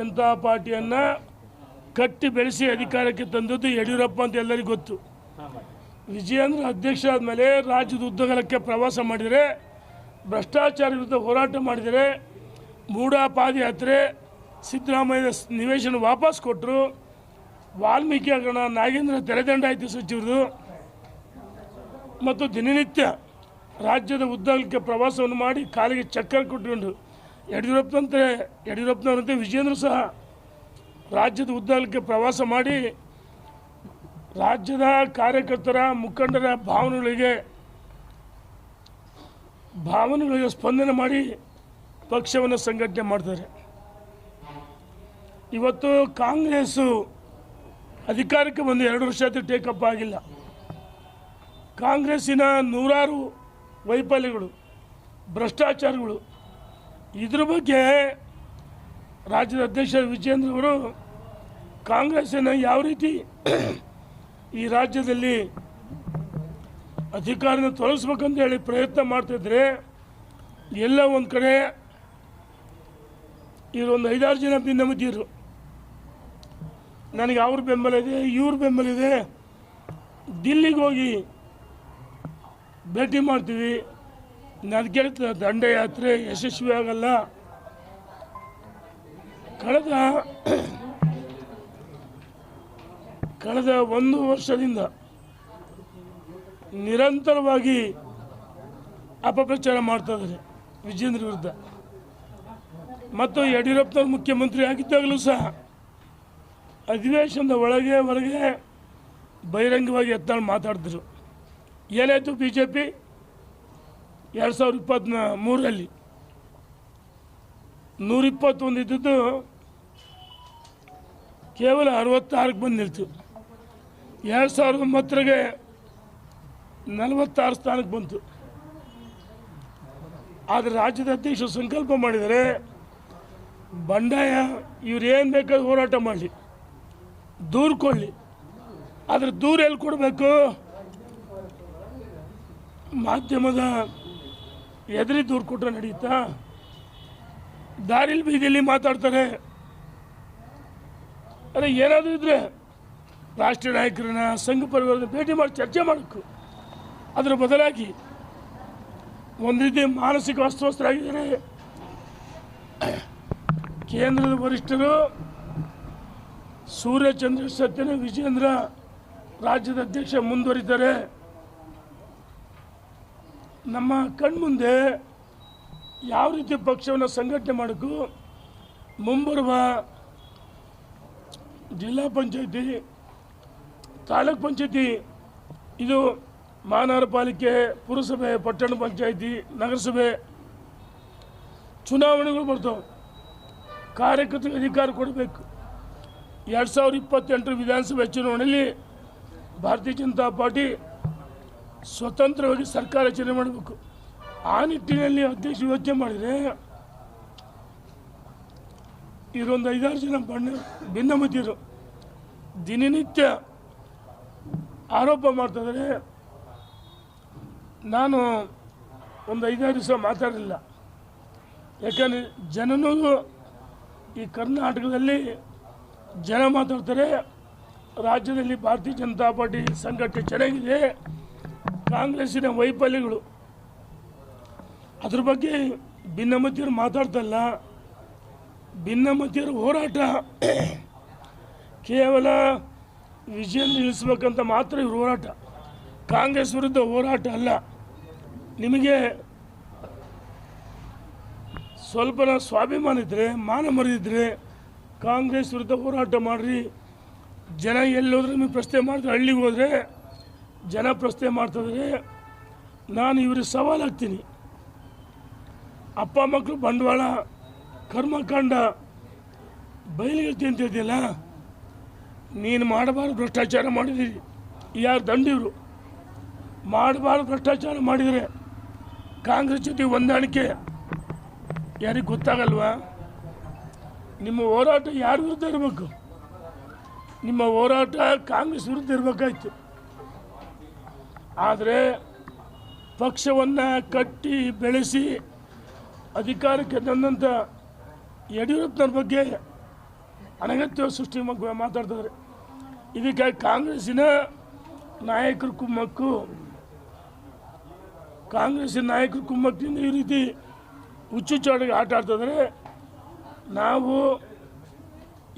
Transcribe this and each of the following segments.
ಜನತಾ ಪಾರ್ಟಿಯನ್ನು ಕಟ್ಟಿ ಬೆಳೆಸಿ ಅಧಿಕಾರಕ್ಕೆ ತಂದದ್ದು ಯಡಿಯೂರಪ್ಪ ಅಂತ ಎಲ್ಲರಿಗೂ ಗೊತ್ತು. ವಿಜಯೇಂದ್ರ ಅಧ್ಯಕ್ಷ ಆದಮೇಲೆ ರಾಜ್ಯದ ಉದ್ದಗಲಕ್ಕೆ ಪ್ರವಾಸ ಮಾಡಿದರೆ, ಭ್ರಷ್ಟಾಚಾರ ವಿರುದ್ಧ ಹೋರಾಟ ಮಾಡಿದರೆ ಮೂಡ ಪಾದಯಾತ್ರೆ ಸಿದ್ದರಾಮಯ್ಯ ನಿವೇಶನ ವಾಪಸ್ ಕೊಟ್ಟರು, ವಾಲ್ಮೀಕಿ ಹಗರಣ, ನಾಗೇಂದ್ರ ತೆರೆದಂಡಾಯಿತು ಸಚಿವರು ಮತ್ತು ದಿನನಿತ್ಯ ರಾಜ್ಯದ ಉದ್ದಗಲಕ್ಕೆ ಪ್ರವಾಸವನ್ನು ಮಾಡಿ ಕಾಲಿಗೆ ಚಕ್ಕರ್ ಕೊಟ್ಕೊಂಡು ಯಡಿಯೂರಪ್ಪನಂತೆ, ಯಡಿಯೂರಪ್ಪನವರಂತೆ ವಿಜೇಂದ್ರ ಸಹ ರಾಜ್ಯದ ಉದ್ದಾಲಕ್ಕೆ ಪ್ರವಾಸ ಮಾಡಿ ರಾಜ್ಯದ ಕಾರ್ಯಕರ್ತರ ಮುಖಂಡರ ಭಾವನೆಗಳಿಗೆ ಭಾವನೆಗಳಿಗೆ ಸ್ಪಂದನೆ ಮಾಡಿ ಪಕ್ಷವನ್ನು ಸಂಘಟನೆ ಮಾಡ್ತಾರೆ. ಇವತ್ತು ಕಾಂಗ್ರೆಸ್ಸು ಅಧಿಕಾರಕ್ಕೆ ಬಂದು ಎರಡು ವರ್ಷ ಆದರೂ ಟೇಕಪ್ ಆಗಿಲ್ಲ. ಕಾಂಗ್ರೆಸ್ಸಿನ ನೂರಾರು ವೈಫಲ್ಯಗಳು, ಭ್ರಷ್ಟಾಚಾರಗಳು ಇದ್ರ ಬಗ್ಗೆ ರಾಜ್ಯದ ಅಧ್ಯಕ್ಷ ವಿಜೇಂದ್ರ ಅವರು ಕಾಂಗ್ರೆಸ್ಸನ್ನು ಯಾವ ರೀತಿ ಈ ರಾಜ್ಯದಲ್ಲಿ ಅಧಿಕಾರನ ತೊಲಗಿಸ್ಬೇಕಂತ ಹೇಳಿ ಪ್ರಯತ್ನ ಮಾಡ್ತಿದ್ರೆ ಎಲ್ಲ ಒಂದು ಕಡೆ ಇವರೊಂದು ಐದಾರು ಜನ ಭಿನ್ನಮತಿಯರು ನನಗೆ ಅವ್ರ ಬೆಂಬಲ ಇದೆ, ಇವ್ರ ಬೆಂಬಲ ಇದೆ. ದಿಲ್ಲಿಗೆ ಹೋಗಿ ಭೇಟಿ ಮಾಡ್ತೀವಿ. ಅದಕ್ಕೆ ದಂಡಯಾತ್ರೆ ಯಶಸ್ವಿ ಆಗಲ್ಲ. ಕಳೆದ ಕಳೆದ ಒಂದು ವರ್ಷದಿಂದ ನಿರಂತರವಾಗಿ ಅಪಪ್ರಚಾರ ಮಾಡ್ತಾ ಇದ್ದಾರೆ ವಿಜೇಂದ್ರ ವಿರುದ್ಧ. ಮತ್ತು ಯಡಿಯೂರಪ್ಪನವ್ರು ಮುಖ್ಯಮಂತ್ರಿ ಆಗಿದ್ದಾಗಲೂ ಸಹ ಅಧಿವೇಶನದ ಒಳಗೆ ಹೊರಗೆ ಬಹಿರಂಗವಾಗಿ ಎತ್ತಾಳು ಮಾತಾಡಿದ್ರು ಏನಾಯಿತು ಬಿ ಜೆ ಪಿ ಎರಡು ಸಾವಿರದ ಇಪ್ಪತ್ತ ಮೂರರಲ್ಲಿ ನೂರಿಪ್ಪತ್ತೊಂದು ಇದ್ದದ್ದು ಕೇವಲ ಅರವತ್ತಾರಕ್ಕೆ ಬಂದು ನಿಲ್ತು. ಎರಡು ಸಾವಿರದ ಒಂಬತ್ತರಿಗೆ ನಲವತ್ತಾರು ಸ್ಥಾನಕ್ಕೆ ಬಂತು. ಆದರೆ ರಾಜ್ಯದ ಅಧ್ಯಕ್ಷರು ಸಂಕಲ್ಪ ಮಾಡಿದರೆ ಬಂಡಾಯ ಇವ್ರು ಏನು ಬೇಕಾದ್ರೂ ಹೋರಾಟ ಮಾಡಲಿ. ದೂರು ಕೊಡಲಿ. ಆದರೆ ದೂರ ಎಲ್ಲಿ ಕೊಡಬೇಕು? ಮಾಧ್ಯಮದ ಎದುರಿ ದೂರು ಕೊಟ್ಟರೆ ನಡೆಯುತ್ತಾ ದಾರಿಲಿ ಬೀದಿಯಲ್ಲಿ ಮಾತಾಡ್ತಾರೆ. ಅದೇ ಏನಾದರೂ ಇದ್ರೆ ರಾಷ್ಟ್ರೀಯ ನಾಯಕರನ್ನ, ಸಂಘ ಪರಿವಾರದ ಭೇಟಿ ಮಾಡಿ ಚರ್ಚೆ ಮಾಡಬೇಕು. ಅದರ ಬದಲಾಗಿ ಒಂದು ರೀತಿ ಮಾನಸಿಕ ಅಸ್ವಸ್ಥರಾಗಿದ್ದಾರೆ. ಕೇಂದ್ರದ ವರಿಷ್ಠರು ಸೂರ್ಯಚಂದ್ರ ಸತ್ಯನ ವಿಜೇಂದ್ರ ರಾಜ್ಯದ ಅಧ್ಯಕ್ಷ ಮುಂದುವರಿತಾರೆ. ನಮ್ಮ ಕಣ್ಮುಂದೆ ಯಾವ ರೀತಿ ಪಕ್ಷವನ್ನು ಸಂಘಟನೆ ಮಾಡೋಕ್ಕೂ ಮುಂಬರುವ ಜಿಲ್ಲಾ ಪಂಚಾಯತಿ, ತಾಲೂಕ್ ಪಂಚಾಯತಿ, ಇದು ಮಹಾನಗರ ಪಾಲಿಕೆ, ಪುರಸಭೆ, ಪಟ್ಟಣ ಪಂಚಾಯತಿ, ನಗರಸಭೆ ಚುನಾವಣೆಗಳು ಬರ್ತವೆ. ಕಾರ್ಯಕರ್ತರಿಗೆ ಅಧಿಕಾರ ಕೊಡಬೇಕು. ಎರಡು ಸಾವಿರದ ಇಪ್ಪತ್ತೆಂಟರ ವಿಧಾನಸಭೆ ಚುನಾವಣೆಯಲ್ಲಿ ಭಾರತೀಯ ಜನತಾ ಪಾರ್ಟಿ ಸ್ವತಂತ್ರವಾಗಿ ಸರ್ಕಾರ ರಚನೆ ಮಾಡಬೇಕು. ಆ ನಿಟ್ಟಿನಲ್ಲಿ ಅಧ್ಯಕ್ಷ ಯೋಚನೆ ಮಾಡಿದರೆ ಇವರೊಂದು ಐದಾರು ಜನ ಬಣ್ಣ ಭಿನ್ನಮತಿಯರು. ದಿನನಿತ್ಯ ಆರೋಪ ಮಾಡ್ತಿದ್ದಾರೆ ನಾನು ಒಂದು ಐದಾರು ದಿವಸ ಮಾತಾಡಲಿಲ್ಲ. ಯಾಕಂದರೆ ಜನನೂ ಈ ಕರ್ನಾಟಕದಲ್ಲಿ ಜನ ಮಾತಾಡ್ತಾರೆ. ರಾಜ್ಯದಲ್ಲಿ ಭಾರತೀಯ ಜನತಾ ಪಾರ್ಟಿ ಸಂಘಟನೆ ಚೆನ್ನಾಗಿದೆ. ಕಾಂಗ್ರೆಸ್ಸಿನ ವೈಫಲ್ಯಗಳು. ಅದ್ರ ಬಗ್ಗೆ ಭಿನ್ನಮತಿಯರು ಮಾತಾಡ್ತಲ್ಲ ಭಿನ್ನಮತಿಯರ ಹೋರಾಟ. ಕೇವಲ ವಿಜಯ ನಿಲ್ಲಿಸ್ಬೇಕಂತ ಮಾತ್ರ ಇವ್ರ ಹೋರಾಟ. ಕಾಂಗ್ರೆಸ್ ವಿರುದ್ಧ ಹೋರಾಟ ಅಲ್ಲ. ನಿಮಗೆ ಸ್ವಲ್ಪ ಸ್ವಾಭಿಮಾನ ಇದ್ದರೆ ಮಾನ ಮರೆದಿದ್ದರೆ ಕಾಂಗ್ರೆಸ್ ವಿರುದ್ಧ ಹೋರಾಟ ಮಾಡಿರಿ. ಜನ ಎಲ್ಲೋದ್ರೆ ನಿಮಗೆ ಪ್ರಶ್ನೆ ಮಾಡಿದ್ರೆ ಹಳ್ಳಿಗೆ ಹೋದರೆ ಜನ ಪ್ರಶ್ನೆ ಮಾಡ್ತಿದ್ರೆ ನಾನು ಇವ್ರಿಗೆ ಸವಾಲು ಹಾಕ್ತೀನಿ. ಅಪ್ಪ ಮಕ್ಕಳು ಬಂಡವಾಳ, ಕರ್ಮಕಾಂಡ ಬಯಲಿಗಿರ್ತಿ ಅಂತ ಇದೆಯಲ್ಲ, ನೀನು ಮಾಡಬಾರ್ದು ಭ್ರಷ್ಟಾಚಾರ ಮಾಡಿದ್ದೀರಿ ಯಾರು ದಂಡಿವರು? ಮಾಡಬಾರ್ದು ಭ್ರಷ್ಟಾಚಾರ ಮಾಡಿದರೆ ಕಾಂಗ್ರೆಸ್ ಜೊತೆ ಹೊಂದಾಣಿಕೆ ಯಾರಿಗೆ ಗೊತ್ತಾಗಲ್ವಾ? ನಿಮ್ಮ ಹೋರಾಟ ಯಾರ ವಿರುದ್ಧ ಇರಬೇಕು? ನಿಮ್ಮ ಹೋರಾಟ ಕಾಂಗ್ರೆಸ್ ವಿರುದ್ಧ ಇರಬೇಕಾಯ್ತು. ಆದರೆ ಪಕ್ಷವನ್ನು ಕಟ್ಟಿ ಬೆಳೆಸಿ ಅಧಿಕಾರಕ್ಕೆ ತಂದಂಥ ಯಡಿಯೂರಪ್ಪನವ್ರ ಬಗ್ಗೆ ಅನಗತ್ಯ ಸೃಷ್ಟಿ ಮಗ್ಗ ಮಾತಾಡ್ತಿದ್ದಾರೆ. ಇದಕ್ಕಾಗಿ ಕಾಂಗ್ರೆಸ್ಸಿನ ನಾಯಕರ ಕುಮ್ಮಕ್ಕು ಕಾಂಗ್ರೆಸ್ಸಿನ ನಾಯಕರ ಕುಮ್ಮಕ್ಕಿಂದ ಈ ರೀತಿ ಹುಚ್ಚುಚ್ಚಾಡಿಗೆ ಆಟ ಆಡ್ತಿದ್ದಾರೆ. ನಾವು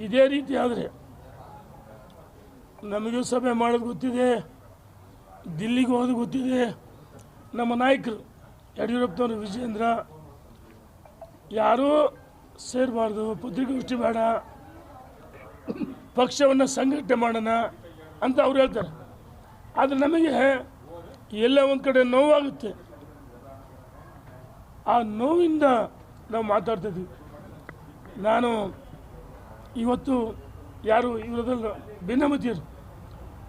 ಇದೇ ರೀತಿ ಆದರೆ ನಮಗೂ ಸಭೆ ಮಾಡೋದು ಗೊತ್ತಿದೆ. ದಿಲ್ಲಿಗೆ ಹೋದ ಗೊತ್ತಿದೆ, ನಮ್ಮ ನಾಯಕರು ಯಡಿಯೂರಪ್ಪನವರು ವಿಜೇಂದ್ರ ಯಾರೂ ಸೇರಬಾರ್ದು, ಪತ್ರಿಕಾಗೋಷ್ಠಿ ಬೇಡ. ಪಕ್ಷವನ್ನು ಸಂಘಟನೆ ಮಾಡೋಣ ಅಂತ ಅವ್ರು ಹೇಳ್ತಾರೆ. ಆದರೆ ನಮಗೆ ಎಲ್ಲ ಒಂದು ಕಡೆ ನೋವಾಗುತ್ತೆ. ಆ ನೋವಿಂದ ನಾವು ಮಾತಾಡ್ತಿದ್ವಿ ನಾನು ಇವತ್ತು ಯಾರು, ಇವರದಲ್ಲ ಭಿನ್ನಮತಿಯರು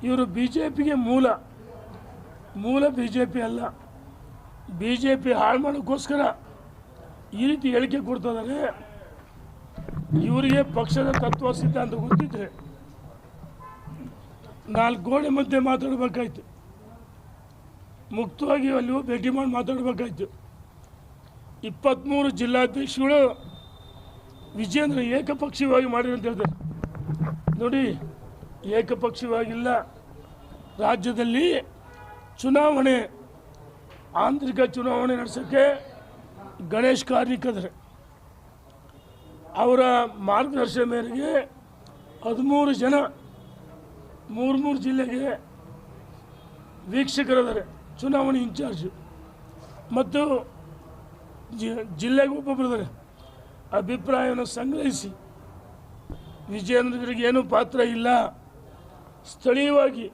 ಇವರು ಬಿ ಜೆ ಪಿಗೆ ಮೂಲ. ಮೂಲ ಬಿ ಜೆ ಪಿ ಅಲ್ಲ. ಬಿ ಜೆ ಪಿ ಹಾಳು ಮಾಡೋಕ್ಕೋಸ್ಕರ ಈ ರೀತಿ ಹೇಳಿಕೆ ಕೊಡ್ತಿದ್ದಾರೆ ಇವರಿಗೆ ಪಕ್ಷದ ತತ್ವ ಸಿದ್ಧಾಂತ ಗೊತ್ತಿದ್ರೆ ನಾಲ್ಕು ಗೋಡೆ ಮಧ್ಯೆ ಮಾತಾಡಬೇಕಾಯ್ತು. ಮುಕ್ತವಾಗಿ ಅಲ್ಲಿ ಭೇಟಿ ಮಾಡಿ ಮಾತಾಡಬೇಕಾಯ್ತು. ಇಪ್ಪತ್ತ್ಮೂರು ಜಿಲ್ಲಾಧ್ಯಕ್ಷಗಳು ವಿಜೇಂದ್ರ ಏಕಪಕ್ಷೀಯವಾಗಿ ಅಂತ ಹೇಳ್ತಾರೆ. ನೋಡಿ, ಏಕಪಕ್ಷೀಯವಾಗಿಲ್ಲ. ರಾಜ್ಯದಲ್ಲಿ ಚುನಾವಣೆ, ಆಂತರಿಕ ಚುನಾವಣೆ ನಡೆಸೋಕ್ಕೆ ಗಣೇಶ್ ಕಾರ್ಣಿಕದ್ರೆ ಅವರ ಮಾರ್ಗದರ್ಶನ ಮೇರೆಗೆ ಹದಿಮೂರು ಜನ ಮೂರು ಮೂರು ಜಿಲ್ಲೆಗೆ ವೀಕ್ಷಕರಿದ್ದಾರೆ, ಚುನಾವಣೆ ಇನ್ಚಾರ್ಜು. ಮತ್ತು ಜಿ- ಜಿಲ್ಲೆಗೆ ಒಬ್ಬೊಬ್ಬರಿದ್ದಾರೆ ಅಭಿಪ್ರಾಯವನ್ನು ಸಂಗ್ರಹಿಸಿ. ವಿಜಯೇಂದ್ರಗಿರಿಗೆ ಏನೂ ಪಾತ್ರ ಇಲ್ಲ. ಸ್ಥಳೀಯವಾಗಿ